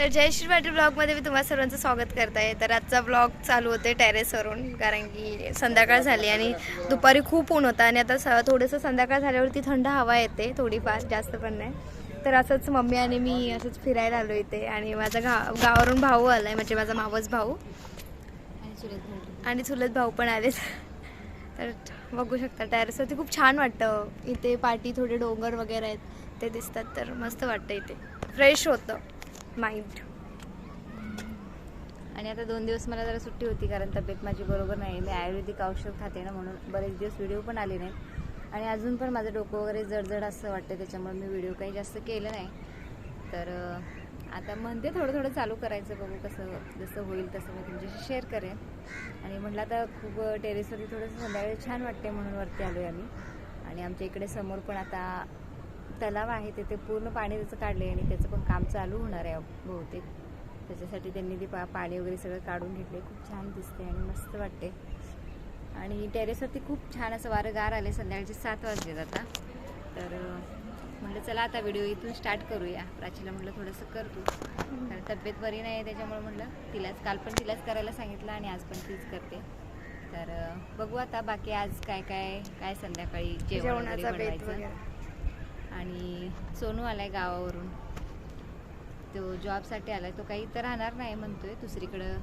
तर जयश्री पाटील ब्लॉगमध्ये मी तुम्हाला सर्वांचं स्वागत करत आहे तर आजचा ब्लॉग चालू होते टेरेसवरून कारण की संध्याकाळ झाली आणि दुपारी खूप ऊन होता आणि आता स थोडंसं संध्याकाळ झाल्यावरती थंड हवा येते थोडीफार जास्त पण नाही. तर असंच मम्मी आणि मी असंच फिरायला आलो इथे आणि माझा गा गावावरून भाऊ आला आहे म्हणजे माझा मावस भाऊ. आणि चुलत भाऊ पण आलेत. तर बघू शकता टेरेसवरती खूप छान वाटतं. इथे पाठी थोडे डोंगर वगैरे आहेत ते दिसतात तर मस्त वाटतं इथे. फ्रेश होतं. माइंड. आणि आता दोन दिवस मला जरा सुट्टी होती कारण तब्येत माझी बरोबर नाही मी आयुर्वेदिक औषध खाते ना म्हणून बरेच दिवस व्हिडिओ पण आले नाहीत. आणि अजून पण माझं डोकं वगैरे जडजड असं वाटतं त्याच्यामुळे मी व्हिडिओ काही जास्त केलं नाही. तर आता म्हणते थोडं थोडं चालू करायचं बघू कसं जसं होईल तसं मी तुमच्याशी शेअर करेन. आणि म्हटलं आता खूप टेरेसवरती थोडंसं संध्याकाळी छान वाटते म्हणून वरती आलो आहे आम्ही. आणि आमच्या इकडे समोर पण आता तलाव आहे तिथे पूर्ण पाणी त्याचं काढले आणि त्याचं पण काम चालू होणार आहे बहुतेक. त्याच्यासाठी त्यांनी ते पा पाणी वगैरे सगळं काढून घेतले खूप छान दिसते आणि मस्त वाटते आणि टेरेसवरती खूप छान असं वारं गार आले संध्याकाळचे सात वाजलेत आता. तर म्हटलं चला आता व्हिडिओ इथून स्टार्ट करूया. प्राचीला म्हटलं थोडंसं कर तू. कारण तब्येत बरी नाही आहे त्याच्यामुळे म्हटलं तिलाच काल पण तिलाच करायला सांगितलं आणि आज पण तीच करते. तर बघू आता बाकी आज काय काय काय संध्याकाळी जेवणाचा बनवायचं. आणि सोनू आला आहे गावावरून. तो जॉबसाठी आला आहे तो काही तर राहणार नाही म्हणतो आहे दुसरीकडं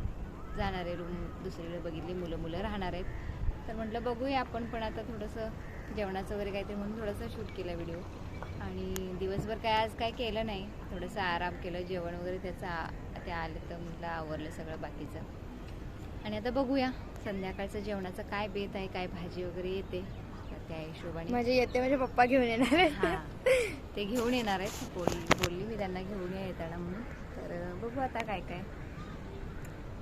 जाणार आहे रूम. दुसरीकडे बघितली मुलं. मुलं राहणार आहेत. तर म्हटलं बघूया आपण पण आता थोडंसं जेवणाचं वगैरे काहीतरी म्हणून थोडंसं शूट केलं व्हिडिओ. आणि दिवसभर काय आज काय केलं नाही. थोडंसं आराम केलं. जेवण वगैरे त्याचं आ- ते आलं तर म्हटलं आवरलं सगळं बाकीचं. आणि आता बघूया संध्याकाळचं जेवणाचं काय बेत आहे काय भाजी वगैरे येते. त्या हिशोबाने म्हणजे येते म्हणजे पप्पा घेऊन येणार आहेत. हा ते घेऊन येणार आहेत. बोलली बोलली मी त्यांना घेऊन या येताना म्हणून. तर बघू आता काय काय.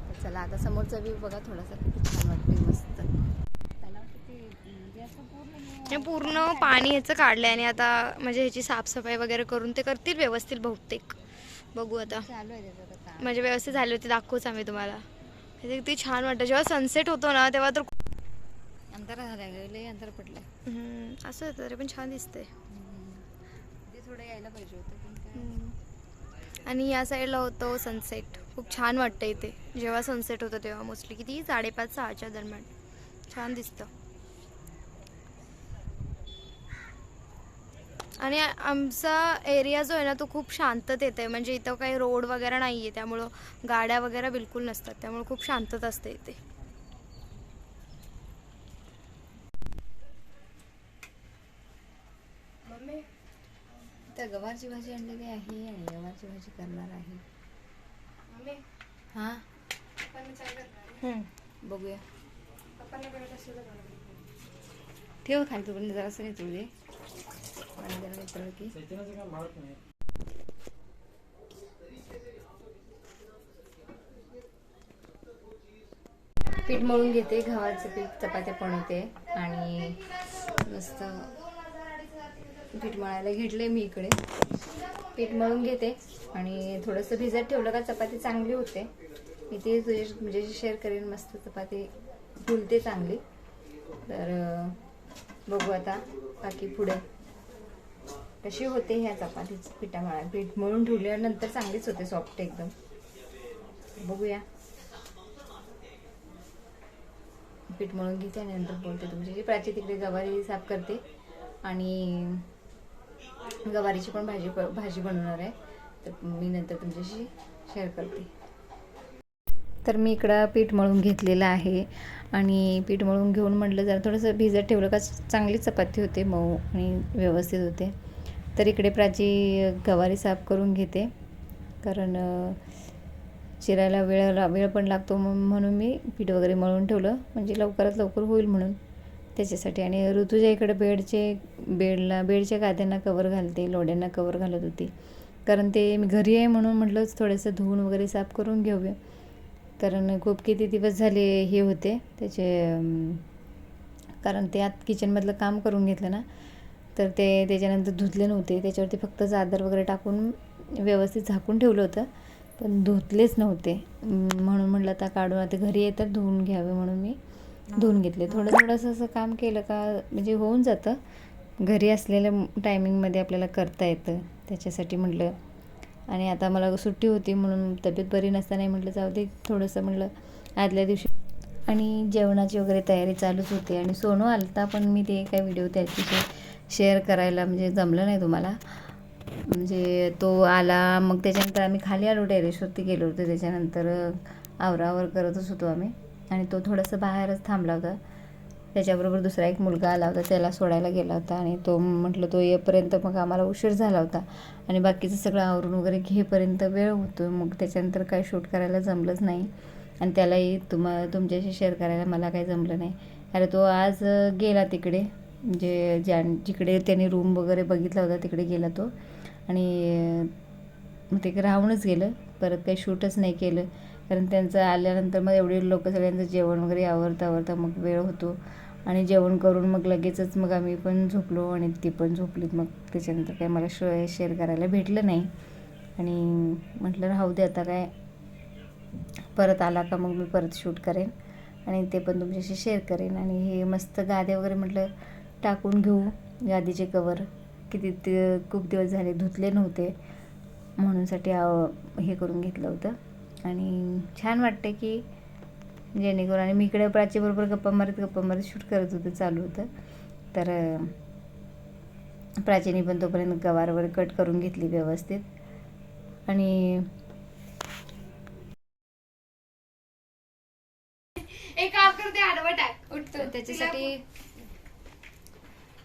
तर चला आता समोरचा व्ह्यू बघा थोडासा किती छान वाटते मस्त म्हणजे पूर्ण पाणी ह्याचं काढलंय आणि आता म्हणजे ह्याची साफसफाई वगैरे करून ते करतील व्यवस्थित बहुतेक. बघू आता. आहे. म्हणजे व्यवस्थित झाली होती दाखवूच आम्ही तुम्हाला. ते किती छान वाटतं. जेव्हा सनसेट होतो ना तेव्हा तर अंतर लय अंतर हम्म, असं होतं तरी पण छान दिसतंय. ते थोडं यायला पाहिजे होतं पण काय. आणि या साईडला होतो सनसेट खूप छान वाटतं इथे. जेव्हा सनसेट होतं तेव्हा मोस्टली किती? साडेपाच सहाच्या दरम्यान. छान दिसतं. आणि आ- आमचा एरिया जो आहे ना तो खूप शांततेत आहे. म्हणजे इथं काही रोड वगैरे नाही आहे त्यामुळं गाड्या वगैरे बिलकुल नसतात. त्यामुळे खूप शांतता असते इथे. तर गवारची भाजी आणलेली आहे आणि गवारची भाजी करणार आहे. हा? बघूया. ठेव खाली तोपर्यंत जरासं नाही तुझे आणि जरा मित्र की पीठ मळून घेते गव्हाचं पीठ चपात्या बनवते आणि मस्त पीठ मळायला घेतले मी इकडे. पीठ मळून घेते आणि थोडंसं भिजत ठेवलं का चपाती चांगली होते. मी ते तुझ्या म्हणजे शेअर करेन मस्त चपाती फुलते चांगली. तर बघू आता बाकी पुढे कशी होते ह्या चपाती पिठा मळा पीठ मळून ठेवल्यानंतर चांगलीच होते सॉफ्ट एकदम. बघूया. पीठ मळून घेते आणि नंतर बोलते तुमची. प्राची तिकडे गवारी साफ करते. आणि गवारीची पण भाजी भाजी बनवणार आहे. तर मी नंतर तुमच्याशी शेअर करते. तर मी इकडं पीठ मळून घेतलेलं आहे. आणि पीठ मळून घेऊन म्हटलं जरा थोडंसं भिजत ठेवलं का चांगली चपाती होते मऊ आणि व्यवस्थित होते. तर इकडे प्राची गवारी साफ करून घेते. कारण चिरायला वेळ वेळ पण लागतो म्हणून मी पीठ वगैरे मळून ठेवलं. म्हणजे लवकरात लवकर होईल म्हणून. त्याच्यासाठी. आणि ऋतुजा इकडे बेडचे बेडला बेडच्या गाद्यांना कवर घालते लोड्यांना कवर घालत होती. कारण ते मी घरी आहे म्हणून म्हटलं थोडंसं धुवून वगैरे साफ करून घेऊया. कारण खूप किती दिवस झाले हे होते. त्याचे कारण ते आत किचनमधलं काम करून घेतलं ना. तर ते त्याच्यानंतर धुतले नव्हते. त्याच्यावरती फक्त चादर वगैरे टाकून व्यवस्थित झाकून ठेवलं होतं. पण धुतलेच नव्हते. म्हणून म्हटलं आता काढून आता घरी येतात धुवून घ्यावे म्हणून मी. धुवून घेतले. थोडं थोडंसं असं काम केलं का म्हणजे होऊन जातं. घरी असलेल्या टायमिंगमध्ये आपल्याला करता येतं. त्याच्यासाठी म्हटलं. आणि आता मला सुट्टी होती म्हणून तब्येत बरी नसताना म्हटलं जाऊ दे थोडंसं म्हटलं. आदल्या दिवशी आणि जेवणाची वगैरे तयारी चालूच होती. आणि सोनू आलता पण मी ते काही व्हिडिओ त्याची शेअर करायला म्हणजे जमलं नाही तुम्हाला. म्हणजे तो आला मग त्याच्यानंतर आम्ही खाली आलो टेरेसवरती गेलो होतो. त्याच्यानंतर आवरावर करतच होतो आम्ही. आणि तो थोडंसं बाहेरच थांबला होता. त्याच्याबरोबर दुसरा एक मुलगा आला होता त्याला सोडायला गेला होता आणि तो म्हटलं तो येपर्यंत मग आम्हाला उशीर झाला होता आणि बाकीचं सगळं आवरून वगैरे घेपर्यंत वेळ होतो मग त्याच्यानंतर काय शूट करायला जमलंच नाही आणि त्यालाही तुम तुमच्याशी शेअर करायला मला काही जमलं नाही. अरे तो आज गेला तिकडे. म्हणजे ज्या जिकडे त्याने रूम वगैरे बघितला होता तिकडे गेला तो. आणि मग ते राहूनच गेलं. परत काही शूटच नाही केलं. कारण त्यांचं आल्यानंतर मग एवढे लोक सगळ्यांचं जेवण वगैरे आवरता आवरता मग वेळ होतो. आणि जेवण करून मग लगेचच मग आम्ही पण झोपलो आणि ती पण झोपलीत. मग त्याच्यानंतर काही मला श शेअर करायला भेटलं नाही. आणि म्हटलं राहू दे आता काय. परत आला का मग मी परत शूट करेन. आणि ते पण तुमच्याशी शेअर करेन. आणि हे मस्त गादे वगैरे म्हटलं टाकून घेऊ. गादीचे कवर किती ते खूप दिवस झाले धुतले नव्हते. म्हणूनसाठी हे करून घेतलं होतं. आणि छान वाटते की जेणेकरून आणि मी इकडे प्राचीबरोबर गप्पा मारत गप्पा मारत शूट करत होतं चालू होतं. तर प्राचीने पण तोपर्यंत गवार वगैरे कट करून घेतली व्यवस्थित. आणि एक काम करते आडवा टाक. उठतो. तर त्याच्यासाठी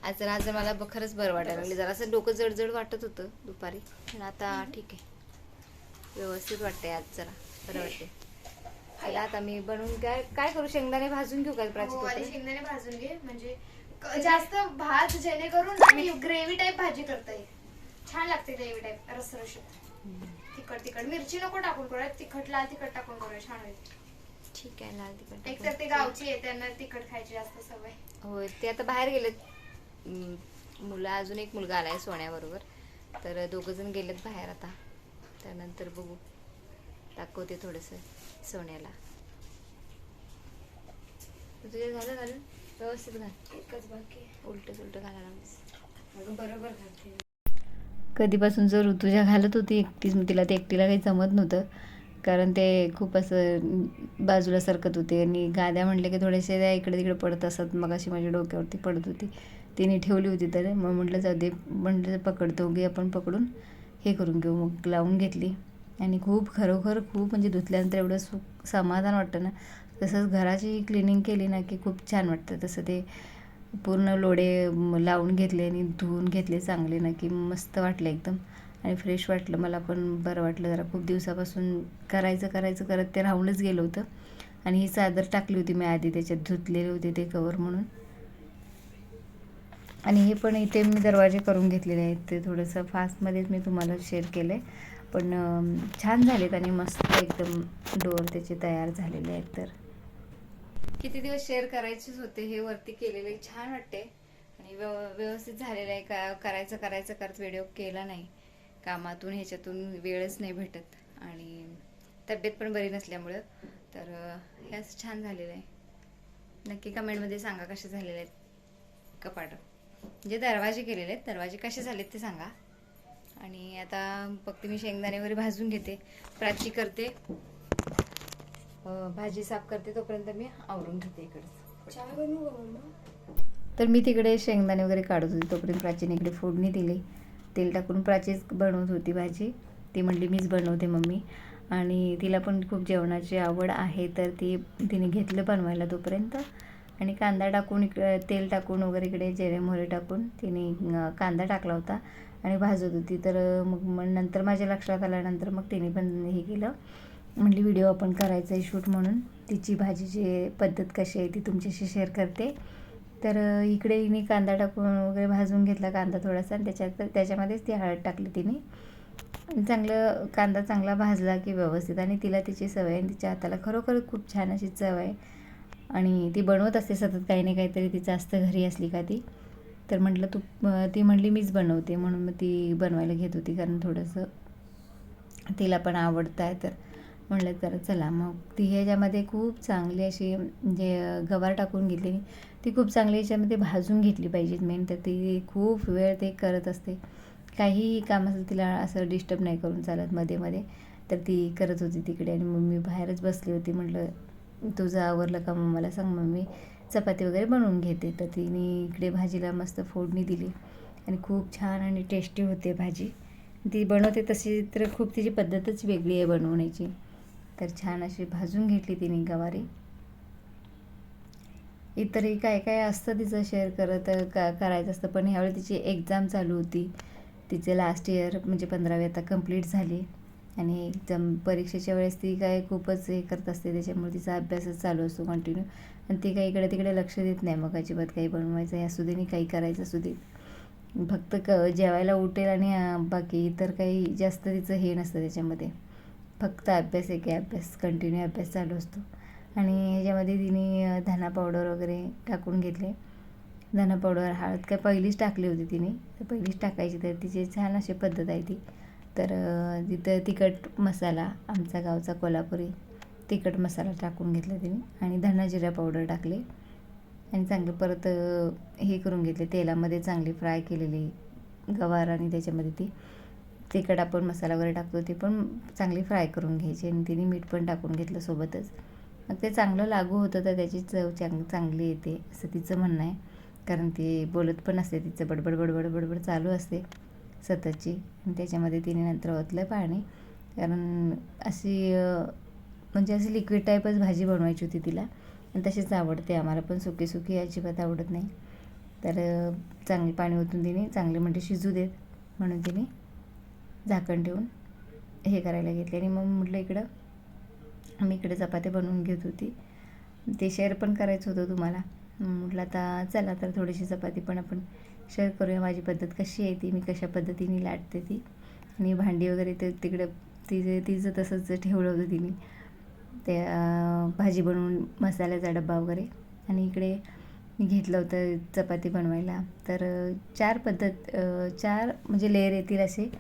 आज जरा आज जरा मला खरंच बरं वाटायला लागले. जरासं डोकं जडजड वाटत होतं दुपारी. पण आता ठीक आहे. व्यवस्थित वाटतंय आज जरा. बरं वाटते चला आता मी बनवून काय काय करू? शेंगदाणे भाजून घेऊ का प्राची हो, तोपर्यंत? शेंगदाणे भाजून घे. म्हणजे क- जास्त भात जेणेकरून ग्रेव्ही टाईप भाजी करता. येईल छान लागते ग्रेव्ही टाईप रसरशीत. तिखट तिखट. मिरची नको टाकून करूया तिखट लाल तिखट टाकून करूया छान होईल. ठीक आहे लाल तिखट एक तर ते गावची आहे त्यांना तिखट खायची जास्त सवय. होय ते आता बाहेर गेलेत. मुलं अजून एक मुलगा आलाय सोन्याबरोबर. तर दोघं जण गेलेत बाहेर आता. त्यानंतर बघू. दाखवते थोडंसं सोन्याला. तुझे झालं घालून? व्यवस्थित घाल. एकच बाकी उलट उलट घालायला बरोबर घालते. कधीपासून जर ऋतुजा घालत होती एकटीच मग तिला ते एकटीला काही जमत नव्हतं. कारण ते खूप असं बाजूला सरकत होते आणि गाद्या म्हटले की थोडेसे त्या इकडे तिकडे पडत असत. मग अशी माझ्या डोक्यावरती पडत होती. तिने ठेवली होती तर. मग म्हटलं जाऊ दे. म्हटलं पकडतो. की आपण पकडून हे करून घेऊ. मग लावून घेतली. आणि खूप खरोखर खूप म्हणजे धुतल्यानंतर एवढं सुख समाधान वाटतं ना. तसंच घराची क्लिनिंग केली ना की खूप छान वाटतं. तसं ते पूर्ण लोडे लावून घेतले आणि धुवून घेतले चांगले ना की मस्त वाटलं एकदम. आणि फ्रेश वाटलं. मला पण बरं वाटलं. जरा खूप दिवसापासून करायचं करायचं करत ते राहूनच गेलं होतं. आणि ही चादर टाकली होती मी आधी. त्याच्यात धुतलेले होते ते कवर म्हणून. आणि हे पण इथे मी दरवाजे करून घेतलेले आहेत. ते थोडंसं फास्टमध्येच मी तुम्हाला शेअर केलं आहे पण छान झालेत आणि मस्त एकदम डोअर त्याचे तयार झालेले आहेत तर. किती दिवस शेअर करायचेच होते हे वरती केलेले छान वाटते. आणि व्यव व्यवस्थित झालेलं आहे का करायचं करायचं करत व्हिडिओ केला नाही. कामातून ह्याच्यातून वेळच नाही भेटत. आणि तब्येत पण बरी नसल्यामुळं. तर हे असं छान झालेलं आहे. नक्की कमेंटमध्ये सांगा कसे झालेले आहेत. कपाट. जे दरवाजे केलेले आहेत दरवाजे कसे झालेत ते सांगा. आणि आता फक्त मी शेंगदाणे वगैरे भाजून घेते. प्राची करते. भाजी साफ करते तोपर्यंत मी आवरून घेते इकडे. तर मी तिकडे शेंगदाणे वगैरे काढत होती. तोपर्यंत प्राचीने इकडे फोडणी दिली. तेल टाकून प्राचीच बनवत होती भाजी. ती म्हणली मीच बनवते मम्मी. आणि तिला पण खूप जेवणाची आवड आहे. तर ती तिने घेतलं बनवायला तोपर्यंत. आणि कांदा टाकून इकडे तेल टाकून वगैरे इकडे जिरे मोहरे टाकून तिने कांदा टाकला होता. आणि भाजत होती. तर मग मग नंतर माझ्या लक्षात आल्यानंतर मग तिने पण हे केलं. म्हणली व्हिडिओ आपण करायचा आहे शूट म्हणून. तिची भाजीची पद्धत कशी आहे ती तुमच्याशी शेअर करते. तर इकडे हिने कांदा टाकून वगैरे भाजून घेतला कांदा थोडासा. आणि त्याच्यात त्याच्यामध्येच ती हळद टाकली तिने. चांगलं कांदा चांगला भाजला की व्यवस्थित. आणि तिला तिची सवय आणि तिच्या हाताला खरोखर खूप छान अशी चव आहे. आणि ती बनवत असते सतत. काही ना काहीतरी तिचं असतं घरी असली का ती. तर म्हटलं तू ती म्हणली मीच बनवते म्हणून मग ती बनवायला घेत होती कारण थोडंसं तिला पण आवडतं आहे. तर म्हणलं तर चला मग ती ह्याच्यामध्ये खूप चांगली अशी म्हणजे गवार टाकून घेतली. ती खूप चांगली याच्यामध्ये भाजून घेतली पाहिजे मेन तर ती खूप वेळ ते करत असते. काहीही काम असेल तिला असं डिस्टर्ब नाही करून चालत मध्ये मध्ये. तर ती करत होती तिकडे आणि मम्मी बाहेरच बसली होती. म्हटलं तुझं आवरलं का मग? मला सांग मम्मी. चपाती वगैरे बनवून घेते. तर तिने इकडे भाजीला मस्त फोडणी दिली. आणि खूप छान आणि टेस्टी होते भाजी. ती बनवते तशी तर खूप तिची पद्धतच वेगळी आहे बनवण्याची. तर छान अशी भाजून घेतली तिने गवारी. इतरही काय काय असतं तिचं शेअर करत का करायचं असतं. पण ह्यावेळी तिची एक्झाम चालू होती. तिचे लास्ट इयर म्हणजे पंधरावी आता कंप्लीट झाली. आणि एक्झाम परीक्षेच्या वेळेस ती काय खूपच हे करत असते. त्याच्यामुळे तिचा अभ्यासच चालू असतो कंटिन्यू आणि ती काही इकडे तिकडे लक्ष देत नाही. मग अजिबात काही बनवायचं आहे असू दे काही करायचं असू दे. फक्त क जेवायला उठेल आणि बाकी इतर काही जास्त तिचं हे नसतं त्याच्यामध्ये. फक्त अभ्यास आहे अभ्यास कंटिन्यू अभ्यास चालू असतो. आणि ह्याच्यामध्ये तिने धना पावडर वगैरे टाकून घेतले. धना पावडर हळद काय पहिलीच टाकली होती तिने. तर पहिलीच टाकायची. तर तिची छान अशी पद्धत आहे ती. तर तिथं तिखट मसाला आमचा गावचा कोल्हापुरी. तिखट मसाला टाकून घेतला तिने आणि धना जिरा पावडर टाकले. आणि चांगलं परत हे करून घेतले. तेलामध्ये चांगली फ्राय केलेली गवार आणि त्याच्यामध्ये ती तिखट आपण मसाला वगैरे टाकतो ते पण चांगली फ्राय करून घ्यायची. आणि तिने मीठ पण टाकून घेतलं सोबतच. मग ते चांगलं लागू होतं तर त्याची चव चांग चांगली येते असं तिचं म्हणणं आहे. कारण ती बोलत पण असते तिचं बडबड बडबड बडबड चालू असते सततची. आणि त्याच्यामध्ये तिने नंतर ओतलं पाणी. कारण अशी म्हणजे असं लिक्विड टाईपच भाजी बनवायची होती तिला. आणि तशीच आवडते आम्हाला पण सुकी सुकी अजिबात आवडत नाही. तर चांगले चांगली पाणी ओतून तिने चांगले म्हणजे शिजू देत म्हणून तिने झाकण ठेवून हे करायला घेतले. आणि मग म्हटलं इकडं मी इकडे चपात्या बनवून घेत होती. ते शेअर पण करायचं होतं तुम्हाला. म्हटलं आता चला तर थोडीशी चपाती पण आपण शेअर करूया. माझी पद्धत कशी आहे ती मी कशा पद्धतीने लाटते ती. आणि भांडी वगैरे ते तिकडं तिचं तिचं तसंच ठेवलं होतं तिने. ते भाजी बनवून मसाल्याचा डब्बा वगैरे. आणि इकडे मी घेतलं होतं चपाती बनवायला. तर चार पद्धत चार म्हणजे लेअर येतील असे.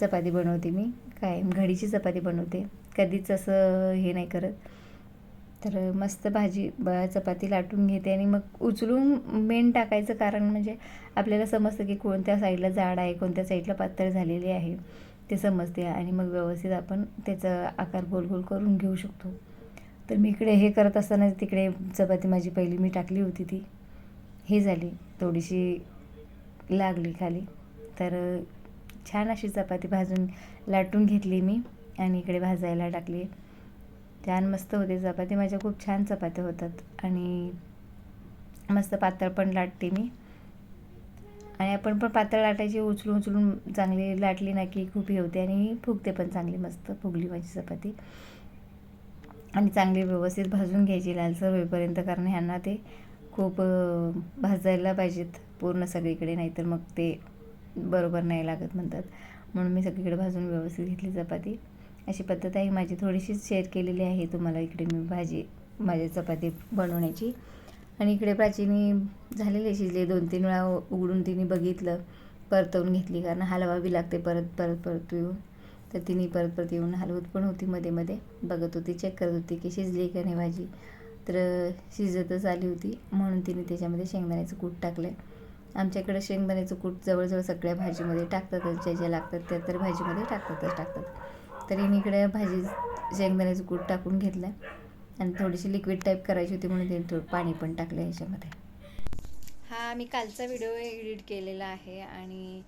चपाती बनवते मी. काय घडीची चपाती बनवते. कधीच असं हे नाही करत. तर मस्त भाजी ब चपाती लाटून घेते आणि मग उचलून मेन टाकायचं कारण म्हणजे आपल्याला समजतं की कोणत्या साईडला जाड आहे कोणत्या साईडला पातळ झालेली आहे. ते समजते आणि मग व्यवस्थित आपण त्याचा आकार गोल गोल करून घेऊ शकतो. तर मी इकडे हे करत असताना तिकडे चपाती माझी पहिली मी टाकली होती ती. हे झाली थोडीशी लागली खाली. तर छान अशी चपाती भाजून लाटून घेतली मी आणि इकडे भाजायला टाकली. छान मस्त होते चपाती माझ्या खूप छान चपात्या होतात आणि मस्त पातळ पण लाटते मी. आणि आपण पण पातळ लाटायची उचलून उचलून चांगली लाटली ना की खूप हे होते आणि फुगते पण चांगली मस्त फुगली माझी चपाती. आणि चांगली व्यवस्थित भाजून घ्यायची लालसर होईपर्यंत कारण ह्यांना ते खूप भाजायला पाहिजेत पूर्ण सगळीकडे नाहीतर मग ते बरोबर नाही लागत म्हणतात. म्हणून मी सगळीकडे भाजून व्यवस्थित घेतली चपाती. अशी पद्धत आहे माझी. थोडीशीच शेअर केलेली आहे तुम्हाला इकडे मी भाजी माझी चपाती बनवण्याची. आणि इकडे प्राचीनी झालेले शिजले दोन तीन वेळा उघडून तिने बघितलं परतवून घेतली. कारण हलवावी लागते परत परत परत येऊन. तर तिने परत परत येऊन हलवत पण होती मध्ये मध्ये. बघत होती चेक करत होती की शिजली का नाही भाजी. तर शिजतच आली होती. म्हणून तिने त्याच्यामध्ये शेंगदाण्याचं कूट टाकलं आमच्याकडे शेंगदाण्याचं कूट जवळजवळ सगळ्या भाजीमध्ये टाकतातच. ज्या ज्या लागतात त्या तर भाजीमध्ये टाकतातच टाकतात. तर इकडे भाजी शेंगदाण्याचं कूट टाकून घेतलं आणि थोडीशी लिक्विड टाईप करायची होती म्हणून तिने थोडं पाणी पण टाकलं ह्याच्यामध्ये. हा मी कालचा व्हिडिओ एडिट केलेला आहे आणि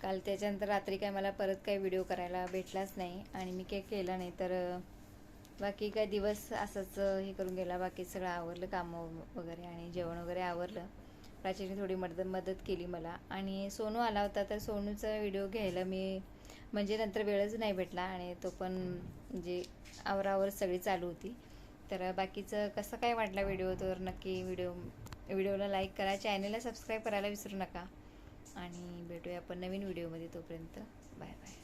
काल त्याच्यानंतर रात्री काय मला परत काही व्हिडिओ करायला भेटलाच नाही आणि मी काही केला नाही. तर बाकी काय दिवस असंच हे करून गेला. बाकी सगळं आवरलं कामं वगैरे आणि जेवण वगैरे आवरलं. प्राचीने थोडी मदत मदत केली मला. आणि सोनू आला होता तर सोनूचा व्हिडिओ घ्यायला मी म्हणजे नंतर वेळच नाही भेटला आणि तो पण म्हणजे आवरावर सगळी चालू होती. तर बाकीचं कसं काय वाटलं व्हिडिओ तर नक्की व्हिडिओ व्हिडिओला लाईक करा. चॅनलला सबस्क्राईब करायला विसरू नका. आणि भेटूया आपण नवीन व्हिडिओमध्ये तोपर्यंत. Bye bye